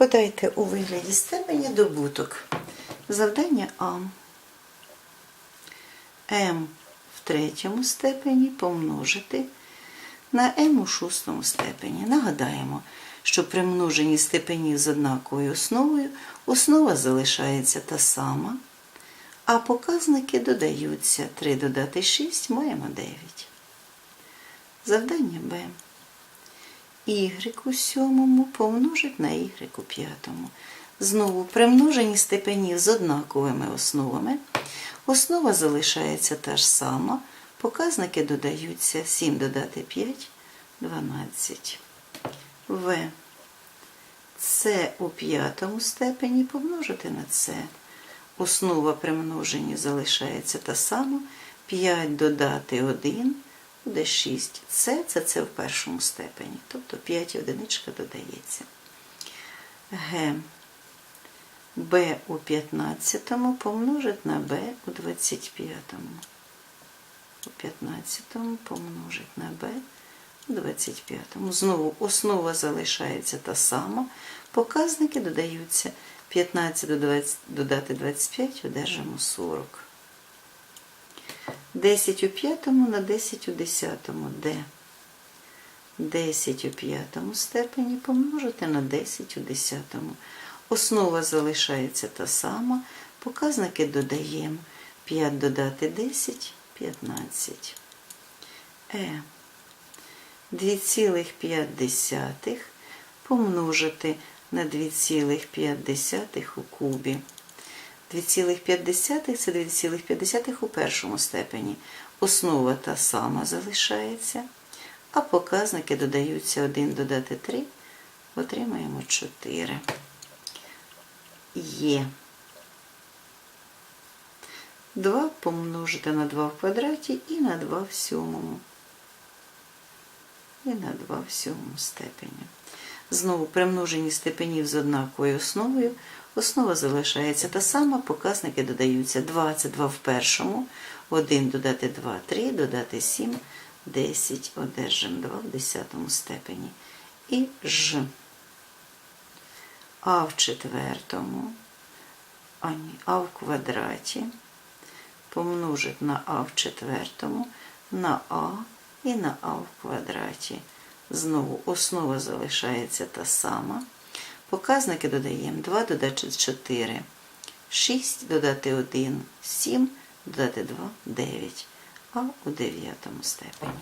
Подайте у вигляді степені добуток. Завдання А. М в третьому степені помножити на М у шостому степені. Нагадаємо, що при множенні степенів з однаковою основою основа залишається та сама, а показники додаються. 3 додати 6 маємо 9. Завдання Б. Y у сьомому помножить на y у п'ятому. Знову при множенні степенів з однаковими основами. Основа залишається та ж сама. Показники додаються 7 додати 5 12. В. С у п'ятому степені помножити на С. Основа при множенні залишається та сама. 5 додати 1 буде 6. С це це в першому степені. Тобто 5 одиничка додається. Г. Б у 15 помножить на Б у 25. У 15 помножить на Б у 25. Знову основа залишається та сама. Показники додаються 15 додати 25, одержимо 40. 10 у п'ятому на 10 у десятому. Д. 10 у п'ятому степені помножити на 10 у десятому. Основа залишається та сама. Показники додаємо 5 додати 10 15. Е. 2,5 помножити на 2,5 у кубі. 2,5 це 2,5 у першому степені. Основа та сама залишається, а показники додаються 1 додати 3, отримаємо 4. Є. 2 помножити на 2 в квадраті і на 2 в сьомому. І на 2 в сьомому степені. Знову при множенні степенів з однаковою основою основа залишається та сама, показники додаються 2 це 2 в першому, 1 додати 2, 3, додати 7, 10, одержимо 2 в десятому степені. І Ж. А в четвертому, а, ні, а в квадраті помножить на А в четвертому, на А і на А в квадраті. Знову основа залишається та сама. Показники додаємо. 2 додати 4, 6 додати 1, 7, додати 2, 9, а у дев'ятому степені.